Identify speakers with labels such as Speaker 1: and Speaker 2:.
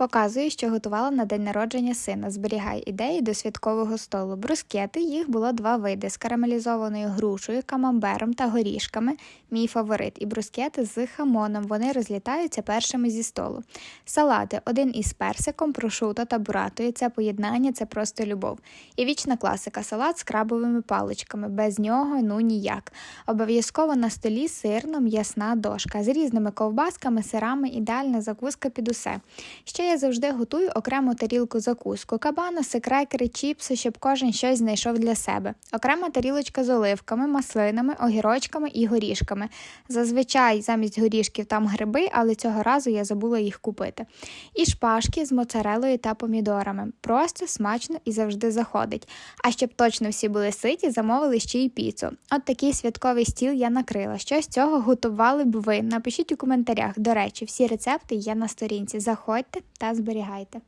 Speaker 1: Показую, що готувала на день народження сина. Зберігай ідеї до святкового столу. Брускети їх було два види з карамелізованою грушею, камамбером та горішками. Мій фаворит. І брускети з хамоном. Вони розлітаються першими зі столу. Салати один із персиком, прошуто та буратою. Це поєднання, це просто любов. І вічна класика салат з крабовими паличками. Без нього ну ніяк. Обов'язково на столі сирно м'ясна дошка з різними ковбасками, сирами, ідеальна закуска під усе. Ще я завжди готую окрему тарілку закуску, кабаноси, крекери, чіпси, щоб кожен щось знайшов для себе. Окрема тарілочка з оливками, маслинами, огірочками і горішками. Зазвичай замість горішків там гриби, але цього разу я забула їх купити. І шпажки з моцарелою та помідорами. Просто смачно і завжди заходить. А щоб точно всі були ситі, замовили ще й піцу. От такий святковий стіл я накрила. Що з цього готували б ви? Напишіть у коментарях. До речі, всі рецепти є на сторінці. Заходьте та зберігайте.